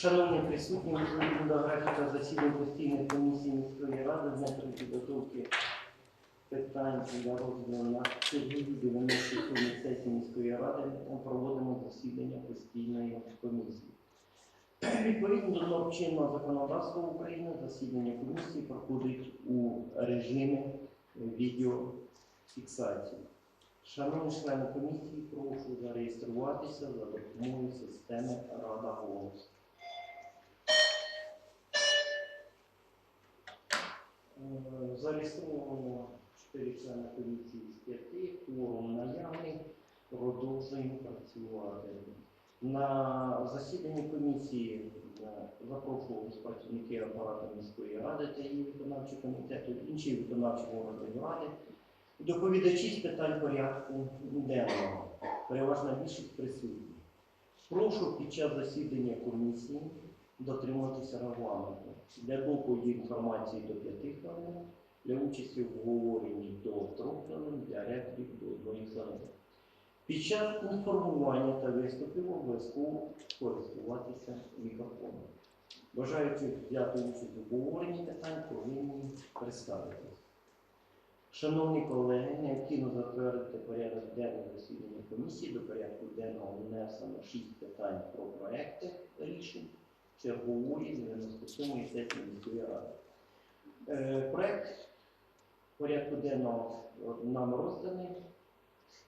Шановні присутні, відповідно графіка засідань постійної комісії міської ради з підготовки питань для розгляду на черговій 97 сесії міської ради проводимо засідання постійної комісії. Відповідно до норм чинного законодавства України, засідання комісії проходить у режимі відеофіксації. Шановні члени комісії, прошу зареєструватися за допомогою системи Рада голос. Зареєстровано 4 члени комісії з 5, форум наявний, продовжуємо працювати. На засіданні комісії е, запрошувалися працівники апарату міської ради та її виконавчого комітету, інші виконавчі органи ради. Доповідачі з питань порядку денного. Переважна більшість присутні. Прошу під час засідання комісії дотримуватися регламенту. Для доповіді інформації до 5 хвилин, для участі в обговоренні до 3 хвилин, для реплік до 1 хвилини. Під час інформування та виступів обов'язково користуватися мікрофоном. Бажаючи взяти участь в обговоренні питань, повинні представитися. Шановні колеги, необхідно затвердити порядок денний засідання комісії. До порядку денного внесено 6 питань про проекти рішень чергової 97-ї сесії міської ради. Проект порядку денного нам розданий.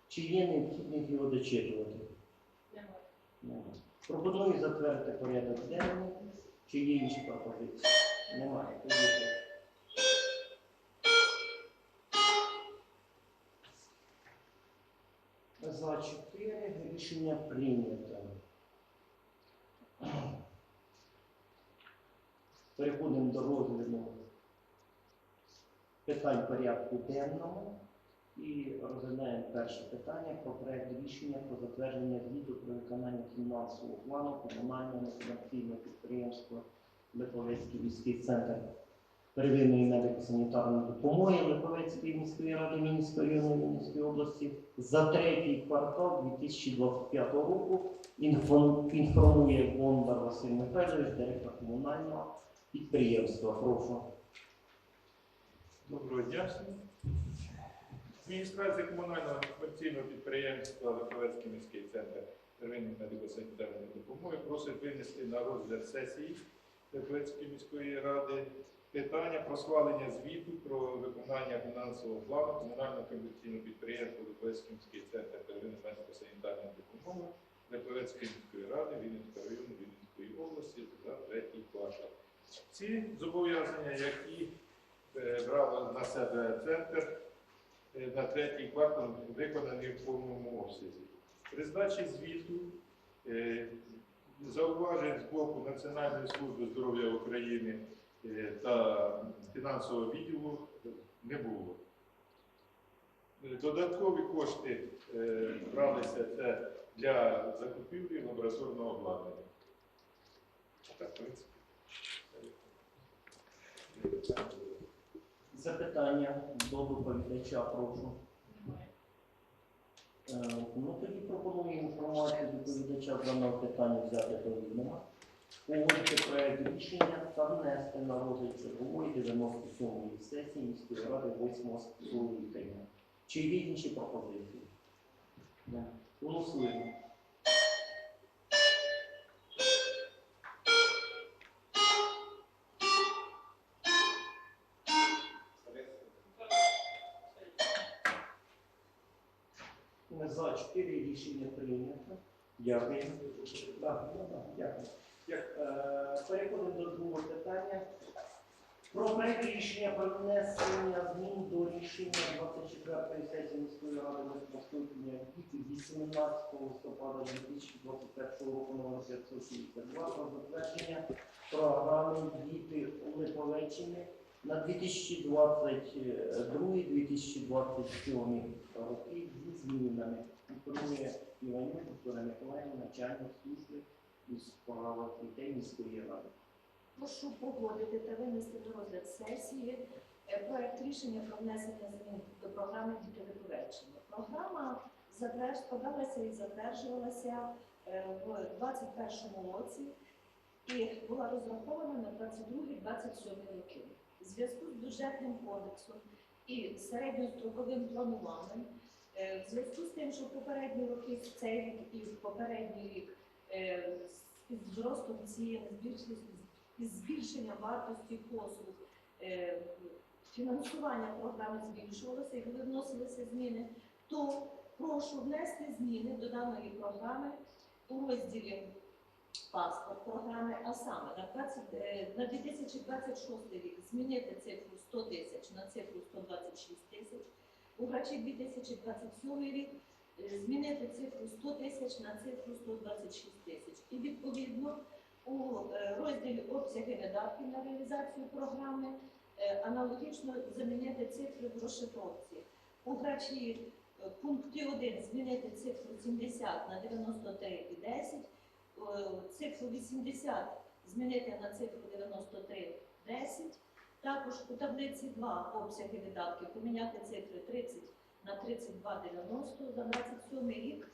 Чи є необхідність його дочитувати? Немає. Пропоную затвердити порядок денний. Чи є інші пропозиції? Немає. За 4 рішення прийнято. Переходимо до розгляду питань порядку денного і розглядаємо перше питання про проект рішення про затвердження звіту про виконання фінансового плану комунального некомерційного підприємства Липовецький міський центр первинної медико-санітарної допомоги Липовецької міської ради Мінської району Мінської області за третій квартал 2025 року. Інформує Бондар Василь Михайлович, директор комунального підприємства. Прошу. Доброго дня. Адміністрація комунального комерційного підприємства Липовецький міський центр первинної медико-санітарної допомоги просить винести на розгляд сесії Липовецької міської ради питання про схвалення звіту про виконання фінансового плану комунального комерційного підприємства Липовецький міський центр первинної медико-санітарної допомоги Липовецької міської ради Вінницького району Вінницької області за третій квартал. Ці зобов'язання, які е, брав на себе центр е, на третій квартал виконані в повному обсязі. При здачі звіту е, зауважень з боку Національної служби здоров'я України та фінансового відділу не було. Додаткові кошти бралися для закупівлі лабораторного обладнання. Так, в принципі. Запитання до доповідача, прошу. Е, Ну, тоді пропоную інформацію доповідача даного питання взяти до відома, погодити проект рішення та внести на розгляд чергової 97-ї сесії міської ради 8 скликання. Чи є інші пропозиції? Голосуємо. За 4 рішення прийнято. Дякую. Так, ну, так, Дякую. Як, е, Переходимо до другого питання. Про проект рішення про внесення змін до рішення 24-ї сесії міської ради восьмого скликання від 18 листопада 2021 року номер 562 про затвердження програми діти у Липовеччині на 2022-2027 роки зі змінами. Інформує Іванюк Вікторія Миколаївна, начальник служби із справах дітей міської ради. Прошу погодити та винести до розгляд сесії е, проект рішення про внесення змін до програми «Діти Липовеччини». Програма складалася і затверджувалася е, в 2021 році і була розрахована на 22-27 роки. В зв'язку з бюджетним кодексом і середньостроковим плануванням, е, в зв'язку з тим, що в попередні роки, цей рік і в попередній рік е, з- зростом збільшення, із збільшенням вартості послуг, е, фінансування програми збільшувалося і коли вносилися зміни, то прошу внести зміни до даної програми у розділі паспорт програми, а саме на, 20, е, 2026 рік змінити цифру 100 тисяч на цифру 126 тисяч, у грачі 2027 рік е, змінити цифру 100 тисяч на цифру 126 тисяч. І відповідно у е, розділі обсяги видатків на реалізацію програми аналогічно замінити цифри в розшифровці. У грачі пункті 1 змінити цифру 70 на 93 і 10, е, цифру 80 змінити на цифру 93 10. Також у таблиці 2 обсяги видатків поміняти цифри 30 на 32,90 за 27 рік,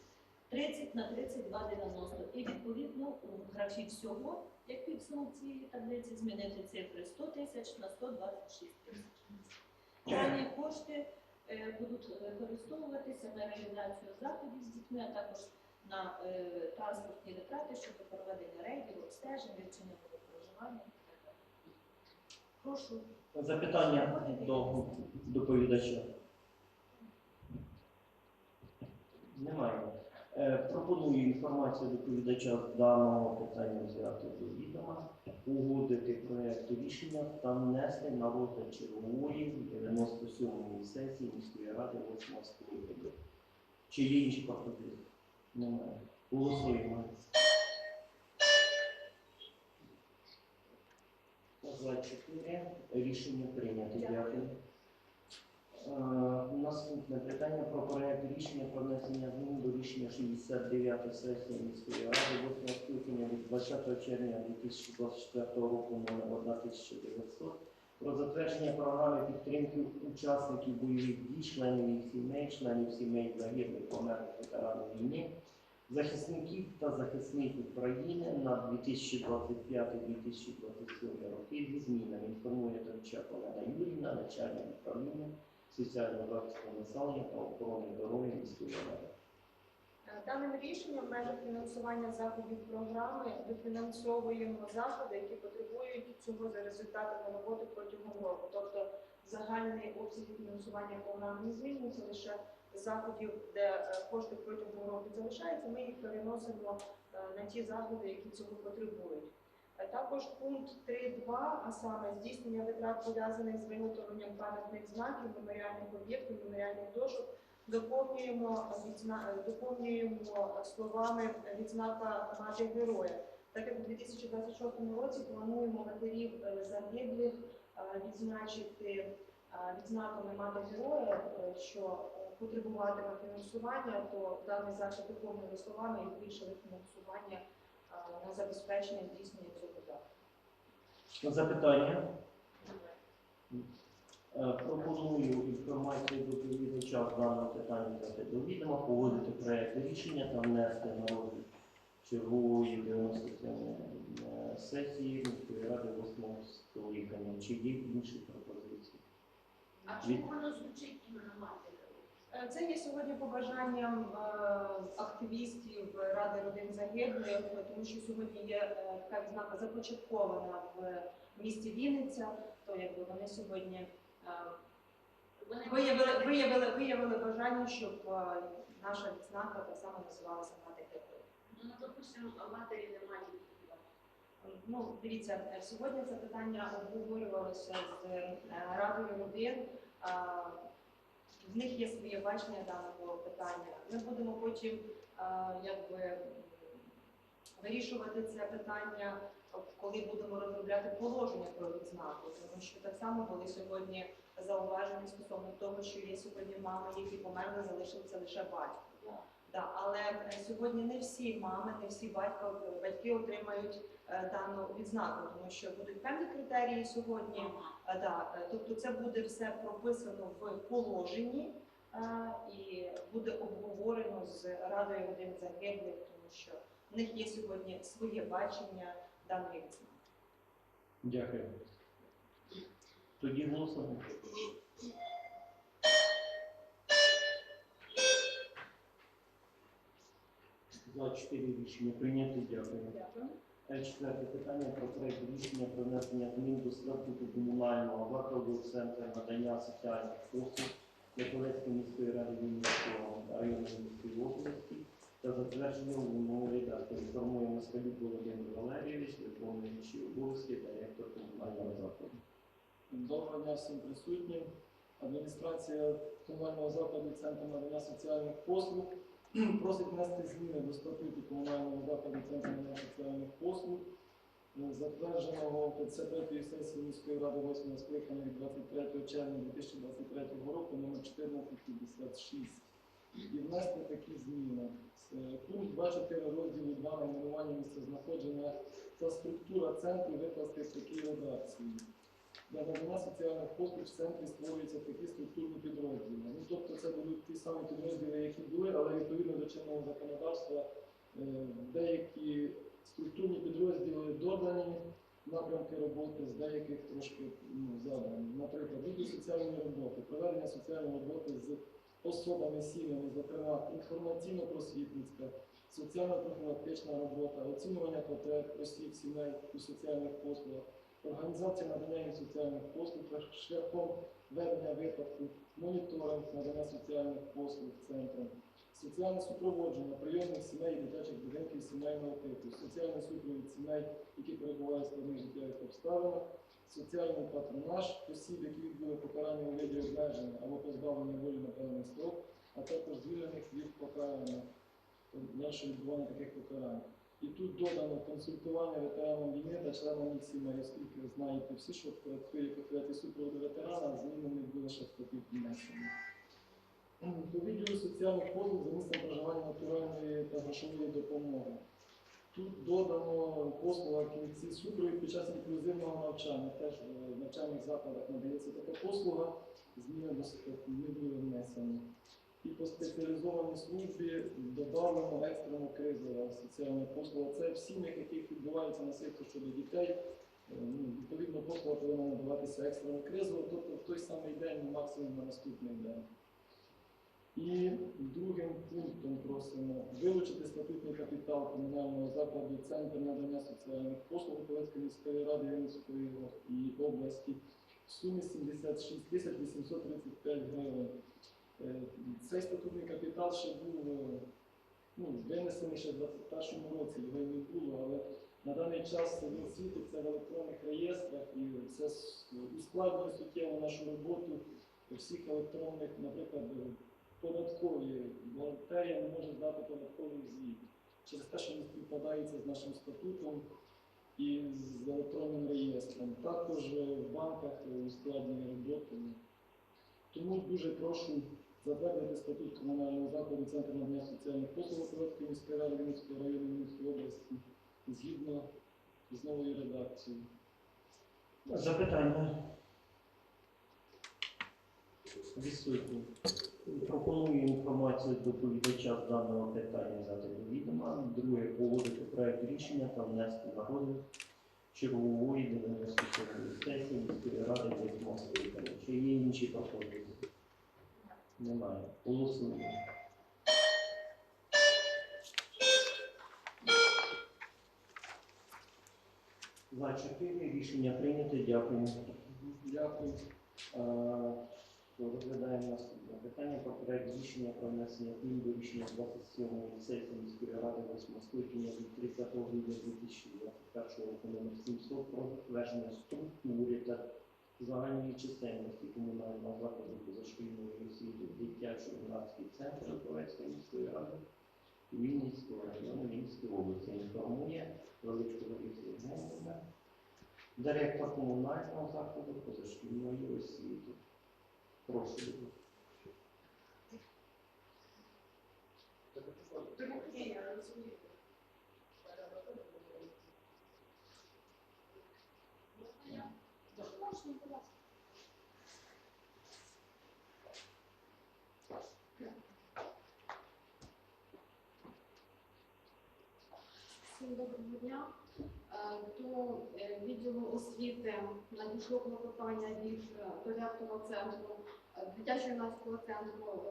30 на 32,90 і відповідно у графі всього, як підсумок цієї таблиці, змінити цифри 100 тисяч на 126 тисяч. Дані кошти е, будуть використовуватися на реалізацію заходів з дітьми, а також на е, транспортні витрати щодо проведення рейдів, обстежень, вивчення проживання. Прошу. Запитання до доповідача. Немає. Е, Пропоную інформацію доповідача з даного питання взяти до відома, погодити проект рішення та внести на розгляд чергової 97-ї сесії міської ради 8 скликання. Чи є інші пропозиції? Немає. Голосуємо. За 4 рішення прийнято. Дякую. Е, Наступне питання про проект рішення про внесення змін до рішення 69 сесії міської ради 8 скликання від 20 червня 2024 року номер 1900 про затвердження програми підтримки учасників бойових дій, членів їх сімей, членів сімей загиблих померлих ветеранів війни, захисників та захисниць України на 2025-2027 роки зі змінами інформує Томчак Олена Юрівна, начальник управління соціального захисту населення та охорони здоров'я міської ради. Е, Даним рішенням в межах фінансування заходів програми дофінансовуємо заходи, які потребують цього за результатами роботи протягом року. Тобто загальний обсяг фінансування програми не змінюється, лише заходів, де е, кошти протягом року залишаються, ми їх переносимо е, на ті заходи, які цього потребують. Також пункт 3.2, а саме здійснення витрат пов'язаних з виготовленням пам'ятних знаків, меморіальних об'єктів, меморіальних дошок доповнюємо, доповнюємо словами відзнака мати героя. Так як у 2026 році плануємо матерів е, загиблих е, відзначити е, відзнаками мати героя, що потребуватиме фінансування, то даний захід доповнили словами і збільшили фінансування на забезпечення здійснення цього заходу. Запитання? Е, Пропоную інформацію доповідача з даного питання взяти до відома, погодити проект рішення та внести на розгляд чергової 97 сесії міської ради 8 скликання. Чи є інші пропозиції? А чому воно звучить іменно мати? Е, Це є сьогодні побажанням е, активістів Ради родин загиблих, тому що сьогодні є е, така відзнака започаткована в місті Вінниця, то якби вони сьогодні е, Вони виявили, виявили, виявили бажання, щоб е, наша відзнака так само називалася мати героїв. Ну, допустимо, матері немає дітей. Ну, дивіться, е, сьогодні це питання обговорювалося з е, Радою родин. В них є своє бачення даного питання. Ми будемо потім якби вирішувати це питання, коли будемо розробляти положення про відзнаку, тому що так само були сьогодні зауваження стосовно того, що є сьогодні мами, які померли, залишився лише батько. Да, але е, сьогодні не всі мами, не всі батько, батьки отримають е, дану відзнаку, тому що будуть певні критерії сьогодні. Е, Да, е, тобто це буде все прописано в положенні е, і буде обговорено з Радою родин загиблих, тому що в них є сьогодні своє бачення даної відзнаки. Дякую. Тоді голосуємо. За чотири рішення прийняти. Дякую. Дякую. Е, Четверте питання про проект рішення про внесення змін до статуту комунального закладу центру надання соціальних послуг Яковецької міської ради Вінницького району Вінницької області та затвердження у новій редакції. Інформує Москалюк Володимир Валерійович, виконуючий обов'язки директор комунального закладу. Доброго дня всім присутнім. Адміністрація комунального закладу Центру надання соціальних послуг просить внести зміни до статуту комунального закладу Центру надання соціальних послуг, е, затвердженого 53-ї сесії міської ради 8 скликання від 23 червня 2023 року номер 1456 і внести такі зміни. Пункт 2.4 розділу 2 найменування місця знаходження та структура центру викласти в такій редакції. Для надання соціальних послуг в центрі створюються такі структурні підрозділи. Ну, тобто це будуть ті самі підрозділи, які були, але відповідно до чинного законодавства е, деякі структурні підрозділи додані, напрямки роботи з деяких трошки ну, задані. Наприклад, відділ соціальної роботи, проведення соціальної роботи з особами, сім'ями, зокрема інформаційно-просвітницька, соціально-профілактична робота, оцінювання потреб осіб, сімей у соціальних послугах, організація надання їм соціальних послуг шляхом ведення випадку, моніторинг надання соціальних послуг центром, соціальне супроводження прийомних сімей і дитячих будинків сімейного типу, соціальний супровід сімей, які перебувають в складних життєвих обставинах, соціальний патронаж осіб, які відбули покарання у виді обмеження або позбавлення волі на певний строк, а також звільнених від покарання, далі відбування таких покарань. І тут додано консультування ветеранам війни та членам їх сімей, оскільки ви знаєте всі, що працює патріоти супроводу ветерана, зміни не були ще в статут внесені. До відділу соціальних послуг за місцем проживання натуральної та грошової допомоги. Тут додано послуга кінці супровід під час інклюзивного навчання. Теж в навчальних закладах надається така послуга, зміни не внесені. І по спеціалізованій службі додано екстрену кризову соціальну послугу. Це в сім'ях, яких відбувається насильство щодо дітей. Е, Ну, відповідно, послуга повинна надаватися екстрено кризово, тобто в той самий день, максимум на наступний день. І другим пунктом просимо вилучити статутний капітал комунального закладу Центр надання соціальних послуг Полецької міської ради Вінницької і області в сумі 76 тисяч 835 гривень. Е, Цей статутний капітал ще був е, ну, винесений ще в 2021 році, його не було, але на даний час він світиться в електронних реєстрах і це ускладнює суттєво нашу роботу всіх електронних, наприклад, податкові. Бухгалтерія не може здати податковий звіт через те, що не співпадається з нашим статутом і з електронним реєстром. Також в банках ускладнює роботу. Тому дуже прошу затвердити статут комунального закладу Центру надання соціальних послуг Полоцької міської ради Вінницького району Вінницької області згідно з новою редакцією. Запитання. Відсутні. Пропоную інформацію доповідача з даного питання взяти до відома. Друге, погодити проект рішення та внести на розгляд чергової 97 сесії міської ради 8 скликання. Чи є інші пропозиції? Немає. Голосуємо. За чотири рішення прийнято. Дякую. Дякую. Розглядаємо наступне питання про проект рішення про внесення змін до рішення 27-ї сесії міської ради 8 скликання від 30 грудня 2021 року номер 700 про затвердження структури та загальної чисельності комунального закладу позашкільної освіти дитячо-юнацький центр Житомирської міської ради Вінницького району Вінницької області. Інформує Величко Лариса директор комунального закладу позашкільної освіти. Прошу. Всім доброго дня. Е, е, відділу освіти надійшло клопотання від е, директора центру е, дитячо-юнацького центру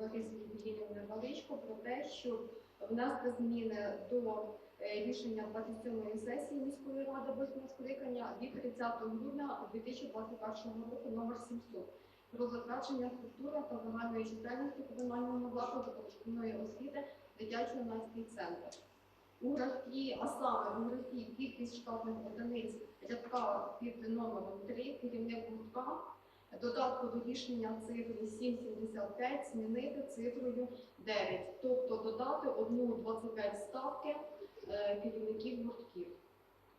Лариси Євгенівни Величко про те, щоб внести зміни до рішення 27-ї сесії міської ради 8 скликання від 30 грудня 2021 року номер 700 про затвердження структури та загальної чисельності комунального закладу дошкільної освіти дитячо-юнацький центр. У графі, а саме у графі кількість штатних одиниць рядка під номером 3, керівник гуртка, додатку до рішення цифри 775 змінити цифрою 9, тобто додати одну 25 ставки е, керівників гуртків.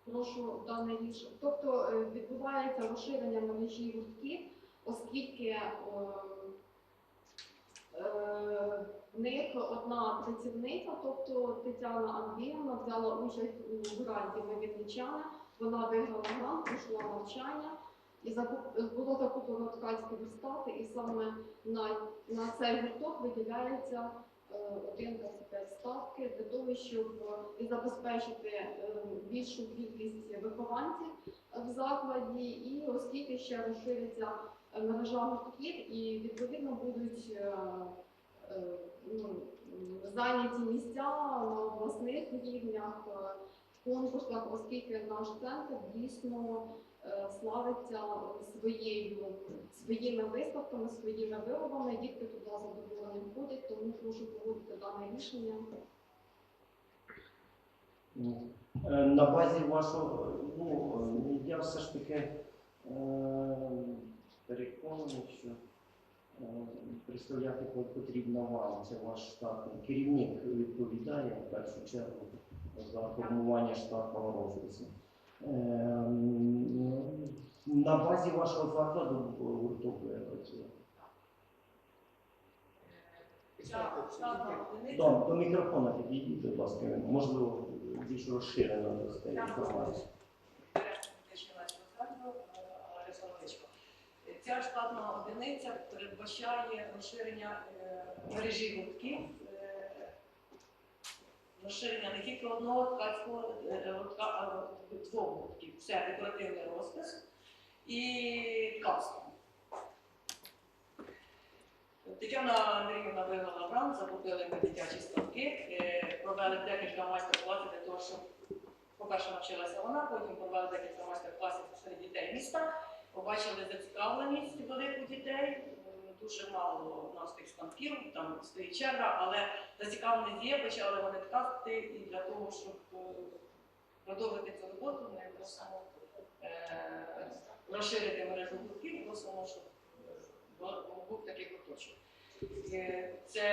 Прошу дане рішення. Тобто е, відбувається розширення мережі гуртків, оскільки е, е, в них одна працівниця, тобто Тетяна Андріївна, взяла участь у гранті «Ми вінничани». Вона виграла грант, пройшла навчання і закуп- було закуплено ткацькі верстати, і саме на, на цей гурток виділяється е, один 25 ставки для того, щоб е, і забезпечити е, більшу кількість вихованців в закладі, і оскільки ще розшириться е, мережа гуртків, і відповідно будуть е, е, ну, зайняті місця на обласних рівнях, е, конкурсах, оскільки наш центр дійсно славиться своєю, своїми виставками, своїми виробами. Дітки туди задоволені ходять, тому прошу погодити дане рішення. На базі вашого, ну, я все ж таки переконаний, що е, представляти по- потрібно вам, це ваш штатний керівник відповідає в першу чергу за формування штатного розпису. Е, На базі вашого закладу гурток ви працюєте? До, мікрофона підійдіть, будь ласка, можливо, більш розширено інформацію. Ця штатна одиниця передбачає розширення е, мережі гуртків, е, розширення не тільки одного ткацького е, двох гуртків. Це декоративний розпис і ткацтво. Тетяна Андріївна виграла грант, закупили ми дитячі ставки, провели декілька майстер-класів для того, щоб, по-перше, навчилася вона, потім провели декілька майстер-класів серед дітей міста, побачили зацікавленість велику дітей. Дуже мало у нас тих станків, там стоїть черга, але зацікавленість є, почали вони ткати, і для того, щоб е, продовжити цю роботу, ми просимо е, розширити мережу гуртків, просимо, щоб е, був такий куточок. Е, Це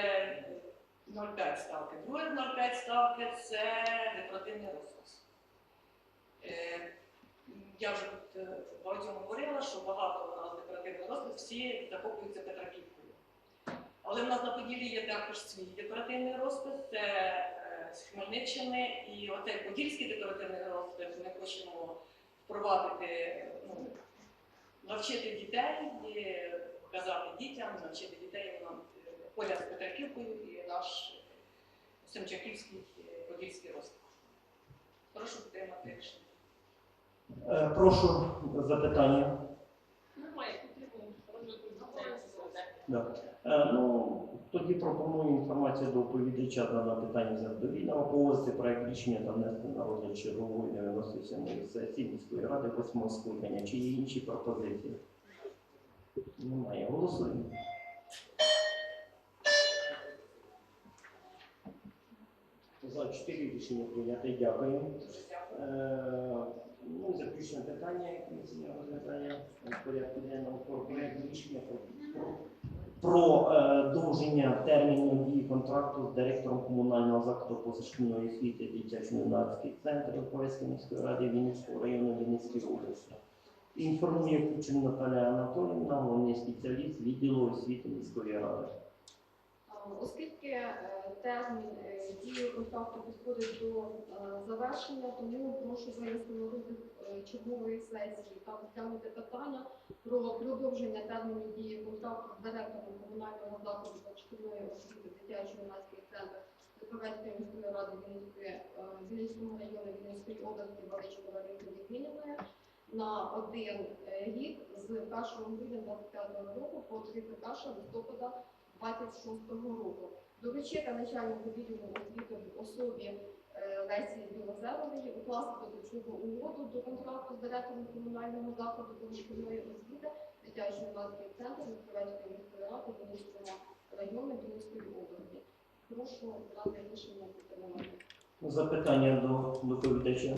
0,5 ставки. Друге 0,5 ставки це декоративний розпис. Я вже тут е, багатьом говорила, що багато у нас декоративний розпис, всі захоплюються Петраківкою. Але в нас на Поділлі є також свій декоративний розпис, це е, з Хмельниччини. І оцей подільський декоративний розпис ми хочемо впровадити, ну, навчити дітей, і показати дітям, навчити дітей е, поряд з Петраківкою і наш Семчаківський подільський розпис. Прошу підтримати рішення. Е, Прошу запитання. Немає. Да. Е, Ну, тоді пропоную інформацію до доповідача на питання задовільного повозити проект рішення та внести на розгляд чергової 97-ї сесії міської ради 8 скликання. Чи є інші пропозиції? Немає. Голосуємо. За 4 рішення прийнято. Дякую. Ну, заключне питання, як комісія розглядає в порядку денного про проект рішення про, про, про е, терміну дії контракту з директором комунального закладу позашкільної освіти дитячо-юнацький центр Верховецької міської ради Вінницького району Вінницької області. Інформує Кучин Наталія Анатоліївна, головний спеціаліст відділу освіти міської ради. Е, Оскільки е, термін е, дії контракту підходить до завершення, тому прошу винести на розгляд чергової сесії та розглянути питання про продовження терміну дії контракту з директором комунального закладу дошкільної освіти дитячо-юнацький центр Липовецької міської ради Вінницької, Вінницького району Вінницької області Величкова Ринкові зміненою на один рік з 1 грудня 25 року по 31 листопада 26 року. Доручити начальнику відділу освіти в особі е, Лесі Білозерової укласти додаткову угоду до контракту з директором комунального закладу позашкільної освіти дитячої юнацький центр Липовецької міської ради Вінницького району Вінницької області. Прошу дати рішення підтримати. Запитання до доповідача?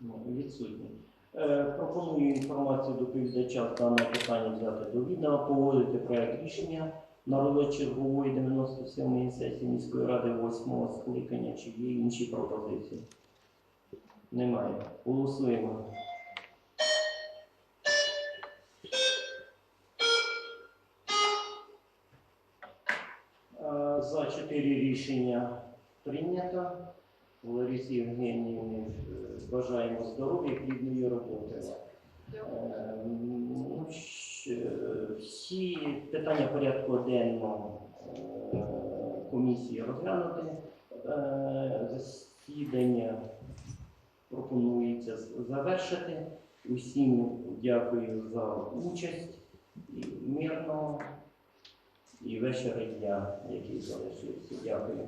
Ну, Відсутні. Е, Пропоную інформацію доповідача з даного питання взяти до відома, погодити проект рішення на розгляд чергової 97-ї сесії міської ради 8-го скликання. Чи є інші пропозиції? Немає. Голосуємо. Е, За чотири рішення прийнято. Ларисі Євгенівні е, бажаємо здоров'я, плідної роботи. Е, ну, щ- Всі питання порядку денного е, комісії розглянути. Е, Засідання пропонується завершити. Усім дякую за участь і мирного і вечора дня, який залишився. Дякую.